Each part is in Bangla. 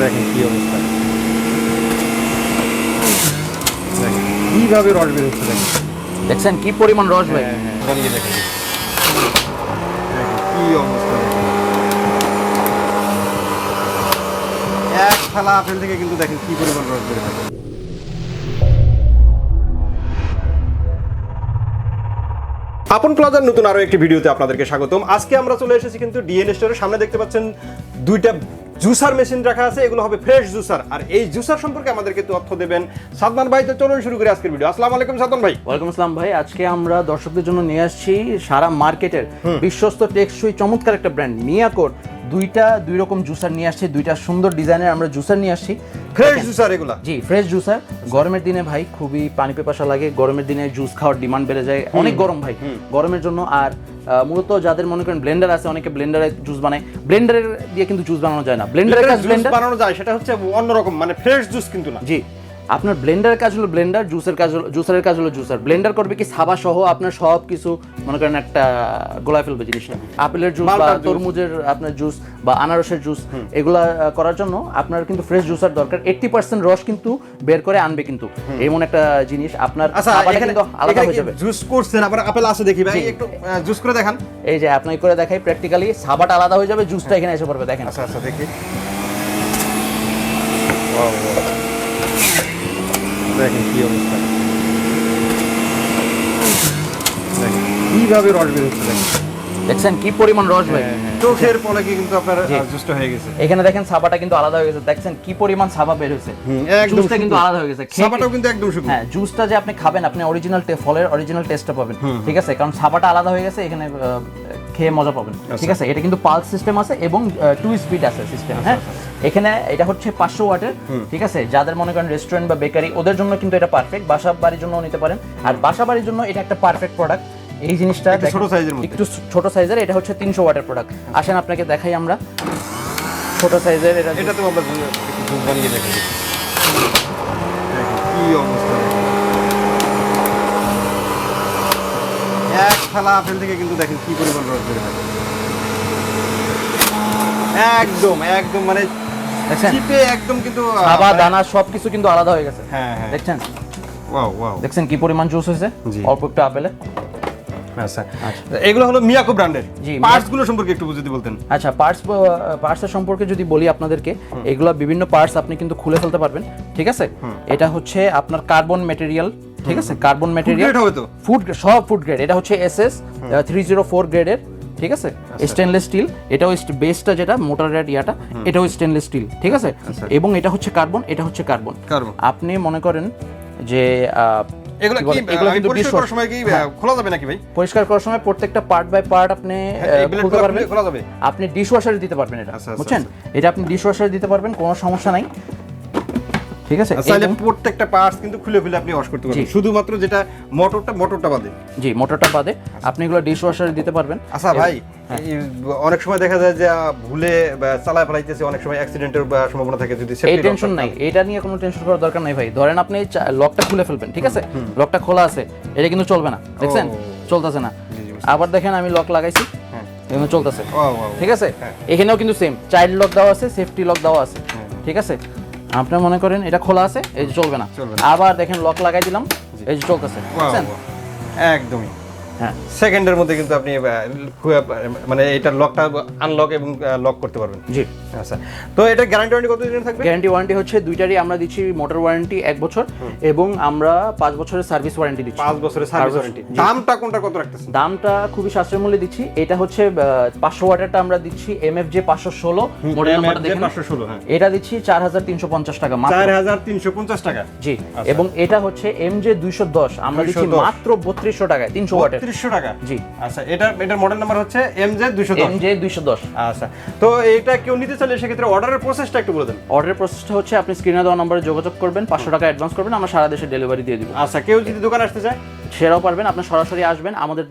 দেখেন কি অবস্থা। দেখেন, কীভাবে রস বের হচ্ছে দেখেন। দেখছেন কি পরিমাণ রস ভাই? হ্যাঁ হ্যাঁ দেখেন দেখেন, অবস্থা এক থালা আপেল থেকে কিন্তু দেখেন কি পরিমাণ রস বের হয় আপন প্লাজার নতুন আরও একটি ভিডিওতে আপনাদেরকে স্বাগতম। আজকে আমরা চলে এসেছি কিন্তু ডিএনএ স্টোরের সামনে দেখতে পাচ্ছেন দুইটা জুসার মেশিন রাখা আছে এগুলো হবে ফ্রেশ জুসার। আর এই জুসার সম্পর্কে আমাদেরকে তথ্য দেবেন। সাদমান ভাই তো চলুন শুরু করি আজকের ভিডিও আসসালামু আলাইকুম সাদমান ভাই। ওয়ালাইকুম আসসালাম ভাই। আজকে আমরা দর্শকদের জন্য নিয়ে আসছি সারা মার্কেটের বিশ্বস্ত টেকসই চমৎকার একটা ব্র্যান্ড মিয়াকোর। দুইটা দুই রকম জুসার নিয়ে আসছি দুইটা সুন্দর ডিজাইনের আমরা জুসার নিয়ে আসছি। ফ্রেশ জুসার এগুলা? জি ফ্রেশ জুসার গরমের দিনে ভাই খুবই পানি পেপাসা লাগে গরমের দিনে জুস খাওয়ার ডিমান্ড বেড়ে যায় অনেক গরম ভাই গরমের জন্য। আর মূলত যাদের মনে করেন ব্লেন্ডার আছে অনেকে ব্লেন্ডারে জুস বানায়। ব্লেন্ডারের দিয়ে কিন্তু জুস বানানো যায় না। ব্লেন্ডারের কাজ জুস ব্লেন্ডার বানানো যায় সেটা হচ্ছে অন্যরকম মানে ফ্রেশ জুস কিন্তু না। জি। আপনার ব্লেন্ডারের কাজ হলো ব্লেন্ডার জুসের কাজ হলো জুসারের কাজ হলো জুসার। ব্লেন্ডার করবে কি সাবা সহ আপনার সব কিছু মনে করেন একটা গোলায় ফেলবে জিনিসটা। আপেলের জুস বা তরমুজের আপনার জুস বা আনারসের জুস এগুলা করার জন্য আপনার কিন্তু ফ্রেশ জুসার দরকার। এইটটি পার্সেন্ট রস কিন্তু বের করে আনবে কিন্তু। এমন একটা জিনিস আপনার আচ্ছা কিন্তু আলাদা হয়ে যাবে। জুস করছেন? আবার আপেল আছে দেখি ভাই একটু জুস করে দেখান। এই যে আপনাকে করে দেখাই প্র্যাকটিক্যালি সাবাটা আলাদা হয়ে যাবে জুসটা এখানে এসে পড়বে দেখেন। আচ্ছা আচ্ছা দেখি. দেখেন কি অবস্থা। দেখেন, কীভাবে রস বের হচ্ছে দেখেন। দেখছেন কি পরিমাণ রস ভাই? চোখের পলকে কিন্তু আপনার জি। জুসটা হয়ে গেছে। এখানে দেখেন সাবাটা কিন্তু আলাদা হয়ে গেছে। দেখছেন কি পরিমাণ সাবা বের হয়েছে? একদম জুসটা কিন্তু আলাদা হয়ে গেছে। সাবাটাও কিন্তু একদম শুকনো। হ্যাঁ জুসটা যে আপনি খাবেন আপনি অরিজিনাল ফলের অরিজিনাল টেস্টটা পাবেন। ঠিক আছে? কারণ সাবাটা আলাদা হয়ে গেছে এখানে খেয়ে মজা পাবেন। ঠিক আছে? এটা কিন্তু পালস সিস্টেম আছে এবং টু স্পিড আছে সিস্টেম হ্যাঁ? এখানে এটা হচ্ছে পাঁচশো ওয়াটের ঠিক আছে? যাদের মনে করেন রেস্টুরেন্ট বা বেকারি ওদের জন্য কিন্তু এটা পারফেক্ট বাসা বাড়ির জন্য নিতে পারেন। আর বাসা বাড়ির জন্য এটা একটা পারফেক্ট প্রোডাক্ট এই জিনিসটা একটু ছোট মধ্যে। একটু ছোট সাইজের এটা হচ্ছে তিনশো ওয়াটের প্রোডাক্ট আসেন আপনাকে দেখাই আমরা। ছোট সাইজের এটা এটা তো আমরা জু- একটু জুস বানিয়ে দেখি কি অবস্থা। এক থালা আপেল থেকে কিন্তু দেখেন কি পরিমাণ রস বের হয়। একদম একদম মানে দেখছেন? চিপে একদম কিন্তু আহ, সাবা দানা সবকিছু কিন্তু আলাদা হয়ে গেছে। হ্যাঁ হ্যাঁ। দেখছেন? Wow wow. দেখছেন কি পরিমাণ জুস হয়েছে? অল্প একটু আপেলে। আচ্ছা। এগুলো হলো মিয়াকো ব্র্যান্ডের। জি, সম্পর্কে একটু যদি বলতেন। আচ্ছা পার্টস পার্টসের সম্পর্কে যদি বলি আপনাদেরকে এগুলো বিভিন্ন পার্টস আপনি কিন্তু খুলে ফেলতে পারবেন ঠিক আছে? এটা হচ্ছে আপনার কার্বন ম্যাটেরিয়াল ঠিক আছে? Carbon material. গ্রেড ফুড সব ফুড গ্রেড এটা হচ্ছে S S three zero four গ্রেডের ঠিক আছে? স্টেনলেস স্টিল এটাও বেসটা যেটা মোটর রেড ইয়াটা এটাও স্টেনলেস স্টিল ঠিক আছে? এবং এটা হচ্ছে কার্বন এটা হচ্ছে কার্বন আপনি মনে করেন যে আহ, এগুলো কি কি এগুলো কিন্তু পরিষ্কার করার সময় কি খোলা যাবে নাকি ভাই? পরিষ্কার করার সময় প্রত্যেকটা পার্ট বাই পার্ট আপনি আহ, খুলতে পারবেন। খোলা যাবে? আপনি ডিশ ওয়াশারে দিতে পারবেন এটা আচ্ছা, আচ্ছা, বুঝছেন? এটা আপনি ডিশ ওয়াশারে দিতে পারবেন কোনো সমস্যা নাই। ঠিক আছে? চাইলে প্রত্যেকটা পার্টস কিন্তু খুলে খুলে আপনি ওয়াশ করতে পারবেন। শুধুমাত্র যেটা মোটরটা মোটরটা বাদে। জি মোটরটা বাদে। আপনি এগুলো ডিশ ওয়াশারে দিতে পারবেন। আচ্ছা ভাই হ্যাঁ। অনেক সময় দেখা যায় যে ভুলে চালায় ফেলাইতেছে অনেক সময় অ্যাক্সিডেন্টের সম্ভাবনা থাকে যদি এই টেনশন নাই। এটা নিয়ে কোনো টেনশন করার দরকার নাই ভাই। ধরেন আপনি লকটা খুলে ফেলবেন ঠিক আছে? লকটা খোলা আছে এটা কিন্তু চলবে না দেখছেন? চলতেছে না। আবার দেখেন আমি লক লাগাইছি হ্যাঁ। এখানে চলতেছে। ঠিক আছে? হ্যাঁ। এখানেও কিন্তু সেম চাইল্ড লক দেওয়া আছে সেফটি লক দেওয়া আছে ঠিক আছে? আপনার মনে করেন এটা খোলা আছে? এই যে চলবে না। আবার দেখেন লক লাগাই দিলাম। এই যে চলতেছে। একদমই। হ্যাঁ। সেকেন্ডের মধ্যে কিন্তু আপনি মানে এটার লকটা আনলক এবং লক করতে পারবেন। জি। আচ্ছা। তো এটা গ্যারান্টি ওয়ারেন্টি কতদিন থাকবে? গ্যারান্টি ওয়ারেন্টি হচ্ছে দুইটারই আমরা দিচ্ছি মোটর ওয়ারেন্টি এক বছর এবং আমরা পাঁচ বছরের সার্ভিস ওয়ারেন্টি দিচ্ছি। পাঁচ বছরের সার্ভিস ওয়ারেন্টি দামটা কোনটা কত রাখতেছেন? দামটা খুবই সাশ্রয় মূল্যে দিচ্ছি। এটা হচ্ছে পাঁচশো ওয়াটেরটা আমরা দিচ্ছি এম এফ জে পাঁচশো ষোলো হ্যাঁ। এটা দিচ্ছি চার হাজার তিনশো পঞ্চাশ টাকা চার হাজার তিনশো পঞ্চাশ টাকা। জি। এবং এটা হচ্ছে এম জে দুইশো দশ আমরা দিচ্ছি মাত্র বত্রিশশো টাকায় তিনশো ওয়াটের। বত্রিশশো টাকা? জি। আচ্ছা এটা এটার মডেল নাম্বার হচ্ছে এম জে দুশো। এম জে দুইশো দশ। আচ্ছা তো এটা কেউ নিতে চাইলে সেক্ষেত্রে অর্ডারের প্রসেসটা একটু বলে দেন। অর্ডারের প্রসেসটা হচ্ছে আপনি স্ক্রিনে দেওয়া নম্বরে যোগাযোগ করবেন পাঁচশো টাকা অ্যাডভান্স করবেন আমরা সারা দেশে ডেলিভারি দিয়ে দিব। আচ্ছা কেউ যদি দোকানে আসতে চায়? সেরাও পারবেন আপনার সরাসরি আসবেন। আমাদের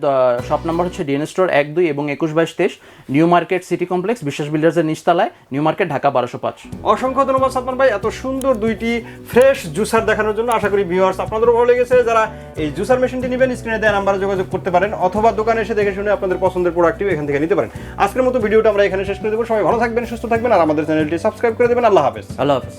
শপ নাম্বার হচ্ছে ডিএন স্টোর এক দুই এবং একুশ বাইশ তেইশ নিউ মার্কেট সিটি কমপ্লেক্স বিশ্বাস বিল্ডার্সের নিচতলায় নিউ মার্কেট ঢাকা বারোশো পাঁচ। অসংখ্য ধন্যবাদ সাদমান ভাই এত সুন্দর দুইটি ফ্রেশ জুসার দেখানোর জন্য আশা করি ভিউয়ার্স আপনাদেরও ভালো লেগেছে। যারা এই জুসার মেশিনটি নেবেন স্ক্রিনে দেওয়া নাম্বারে যোগাযোগ করতে পারেন অথবা দোকানে এসে দেখে শুনে আপনাদের পছন্দের প্রোডাক্টটি এখান থেকে নিতে পারেন। আজকের মতো ভিডিওটা আমরা এখানে শেষ করে দেবো। সবাই ভালো থাকবেন সুস্থ থাকবেন আর আমাদের চ্যানেলটি সাবস্ক্রাইব করে দেবেন। আল্লাহ হাফেজ। আল্লাহ হাফেজ।